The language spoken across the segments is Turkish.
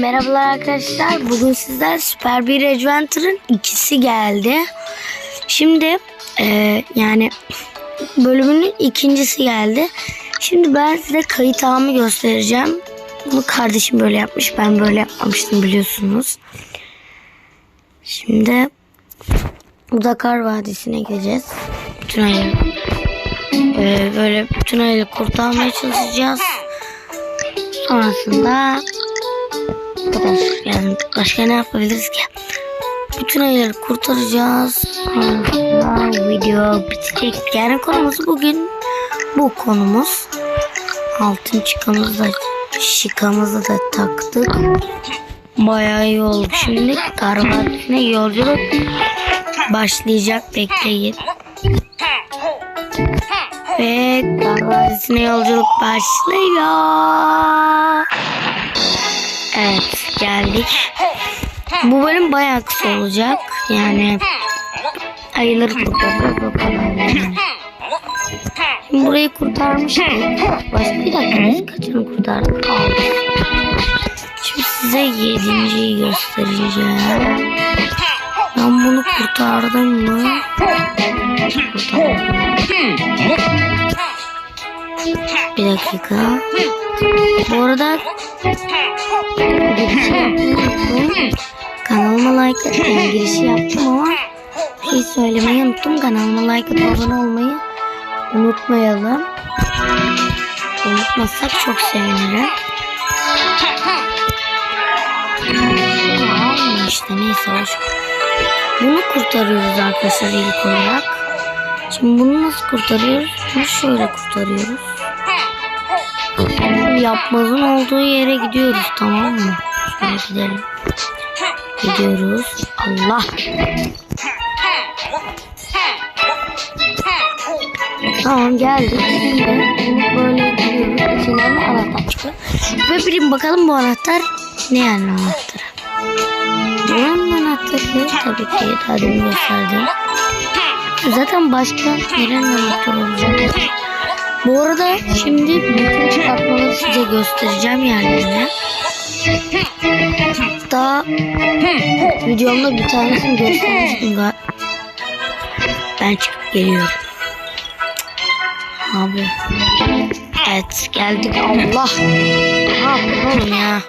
Merhabalar arkadaşlar. Bugün sizler Süper Bir Adventure'ın ikisi geldi. Şimdi eee, yani bölümünün ikincisi geldi. Şimdi ben size kayıt ağımı göstereceğim. Bunu kardeşim böyle yapmış. Ben böyle yapmamıştım biliyorsunuz. Şimdi Udakar Vadisi'ne gideceğiz. Bütün ayı eee, böyle bütün ayı kurtarmaya çalışacağız. Sonrasında kadar. Yani başka ne yapabiliriz ki? Bütün ayıları kurtaracağız. Sonrasında video bitecek. Yani konumuz bugün bu konumuz. Altın çıkamızı da şikamızı da taktık. Bayağı iyi oldu. Şimdi Karvatine yolculuk başlayacak. Bekleyin. Ve Karvatine yolculuk başlıyor. Evet geldik. Bu bölüm bayağı kısa olacak. Yani o kadar yani. Şimdi burayı kurtarmıştık. Başka bir dakika biz kaçını kurtardık? Aldık. Şimdi size yedinciyi göstereceğim. Ben bunu kurtardım mı? Kurtardım. Bir dakika. Bu arada. Kanalıma like at, yani girişi yaptım ama şey söylemeyi unuttum. Kanalıma like atıp abone olmayı unutmayalım. Unutmazsak çok sevinirim. Almıyor işte neyse hoş. Bunu kurtarıyoruz arkadaşlar ilk olarak. Şimdi bunu nasıl kurtarıyoruz? Bunu şöyle kurtarıyoruz. Yapmazın olduğu yere gidiyoruz tamam mı? Şöyle gidelim. Gidiyoruz. Allah. Tamam geldik. Böyle gidiyoruz. İçinden de anahtar çıkıyor. Ve bilin bakalım bu anahtar ne yani anahtarı? Buranın anahtarı tabii ki daha demin gösterdim. Zaten başka nerenin anahtarı olacak? Bu arada şimdi bütün çıkartmaları size göstereceğim yerlerini. Hatta videomda bir tanesini göstermiştim galiba. Ben çıkıp geliyorum. Abi. Evet geldik Allah. Ne oğlum ya?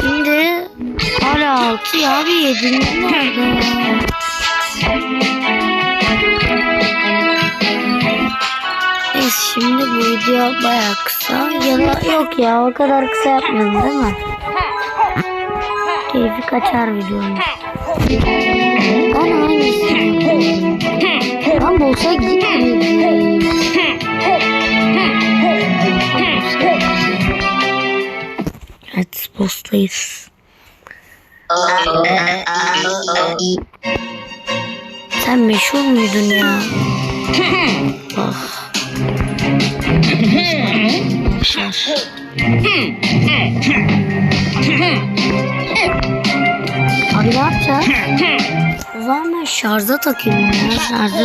Şimdi hala altı ya bir nerede? Şimdi bu video baya kısa ya yok ya o kadar kısa yapmıyorum değil mi? Keyfi kaçar videonun. Ben hangisini? Ben bolsa gitmedim. Evet postayız. Sen meşhur muydun ya? Ah. Abi ne yapacağız? O zaman ben şarja takayım ya. Şarjda.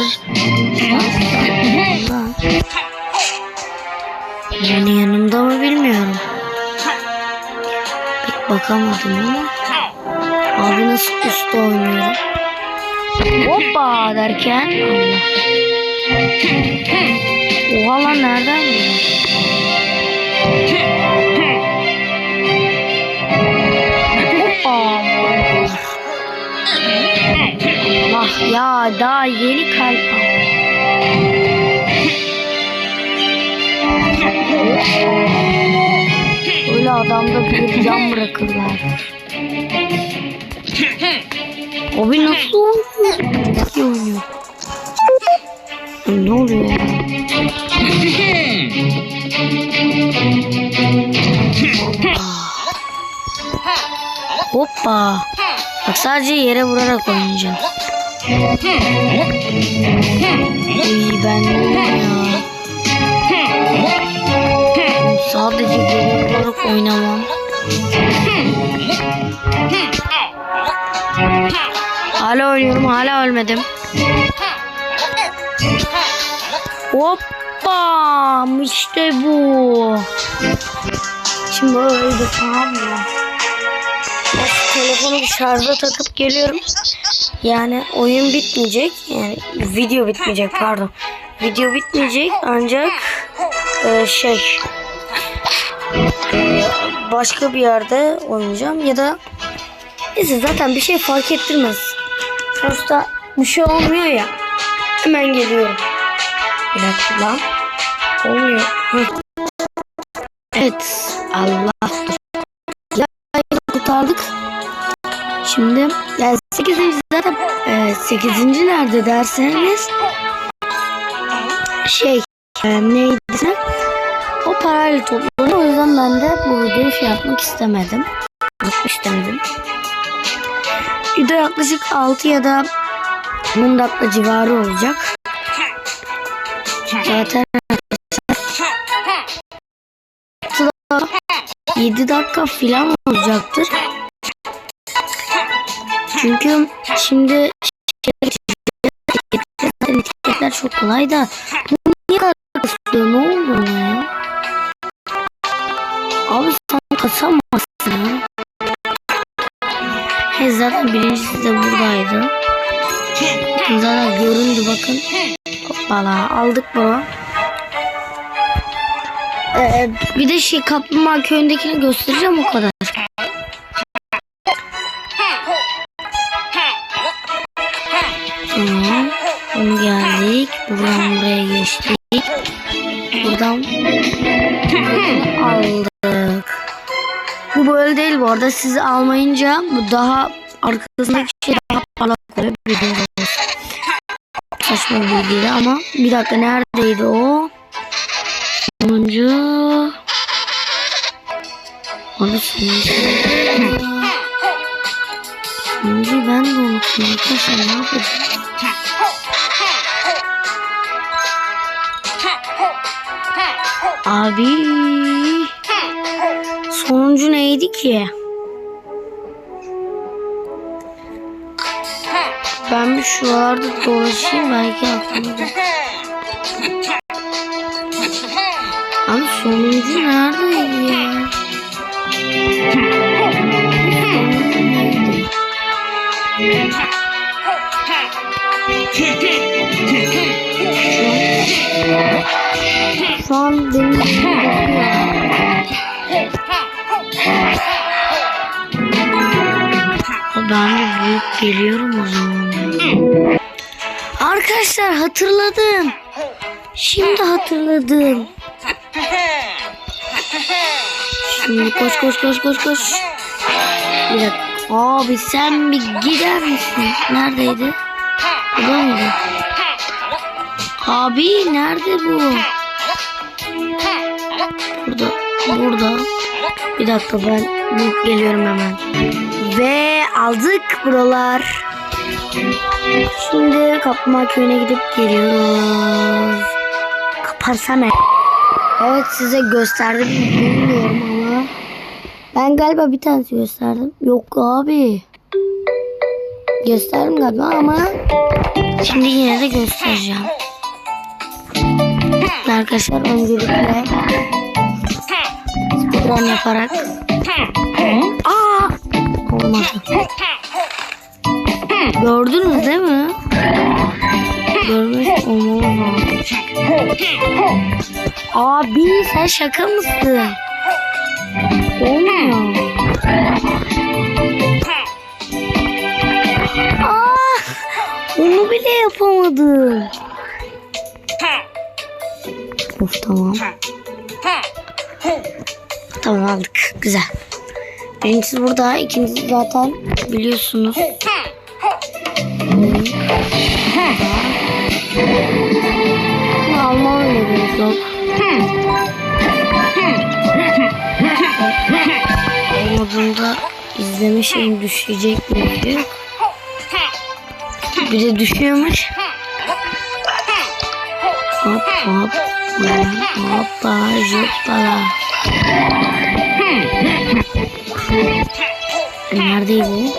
Yani yanımda mı bilmiyorum. Pek bakamadım ama. Abi nasıl usta oynuyor. Hoppa derken. Allah. Oha lan nereden. Allah ya daha yeni kalp. Öyle adamda bir can bırakırlar. Abi nasıl oynuyor? Nasıl oynuyor? Ne oluyor ya? Hoppa. Bak sadece yere vurarak oynayacağım. İyi ben ya? Sadece yere vurarak oynamam. Hala oynuyorum hala ölmedim. Hoppa işte bu. Şöyle tamam mı? Şu telefonu şarja takıp geliyorum. Yani oyun bitmeyecek. Yani video bitmeyecek pardon. Video bitmeyecek ancak e, şey başka bir yerde oynayacağım ya da neyse zaten bir şey fark ettirmez. Sonuçta bir şey olmuyor ya. Hemen geliyorum. Bir lan. Olmuyor. Hı. Evet. Allah. Ya kurtardık. Şimdi yani 8. zaten e, 8. nerede derseniz şey e, neydi? O parayla toplanıyor. O yüzden ben de bu videoyu şey yapmak istemedim. istemedim. Video yaklaşık 6 ya da 10 dakika civarı olacak. Zaten 7 dakika falan olacaktır. Çünkü şimdi etiketler çok kolay da bu niye kadar istiyor? Ne oldu ya? Abi sen kasamazsın ya. He zaten birincisi de buradaydı. Zaten göründü bakın. Hoppala aldık bunu. Ee, bir de şey Kaplumbağa köyündekini göstereceğim o kadar. Tamam. Bunu geldik. Buradan buraya geçtik. Buradan aldık. Bu böyle değil bu arada. Sizi almayınca bu daha arkasındaki şey daha parlak oluyor. Bildiğiniz. Saçma bir bilgiydi ama bir dakika neredeydi o? Sonuncu. Abi sonuncu. Sonuncuyu ben de unuttum arkadaşlar ne yapacağım? Abi. Sonuncu neydi ki? Ben bir şuralarda dolaşayım belki aklımda. Abi sonuncu neredeydi ya? Şu an benim Ben de büyük geliyorum o zaman. Arkadaşlar hatırladım. Şimdi hatırladım. Şimdi koş koş koş koş koş. Bir dakika. Abi sen bir gider misin? Neredeydi? Burada mıydı? Abi nerede bu? Burada. Burada. Bir dakika ben bulup geliyorum hemen. Ve aldık buralar. Şimdi Kaplumbağa köyüne gidip geliyoruz. Kaparsana. Evet size gösterdim mi bilmiyorum ama. Ben galiba bir tanesi gösterdim. Yok abi. Gösterdim galiba ama şimdi yine de göstereceğim. Arkadaşlar öncelikle speedrun yaparak Aa! Olmadı. Gördünüz değil mi? Görmüş olmam Abi sen şaka mısın? Olmuyor. Aa, onu bile yapamadım. Of tamam. Tamam aldık. Güzel. Birincisi burada. ikincisi zaten biliyorsunuz. Almama gerek yok. Olmadığında izleme şeyim düşecek mi ki? Bir de düşüyormuş. Hop hop. Hoppa hoppala. Neredeydi?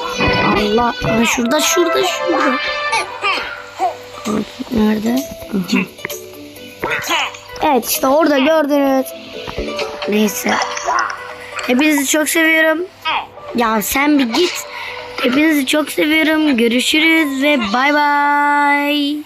Allah. Aa, şurada şurada şurada. Nerede? Evet işte orada gördünüz. Neyse. Hepinizi çok seviyorum. Ya sen bir git. Hepinizi çok seviyorum. Görüşürüz ve bay bay.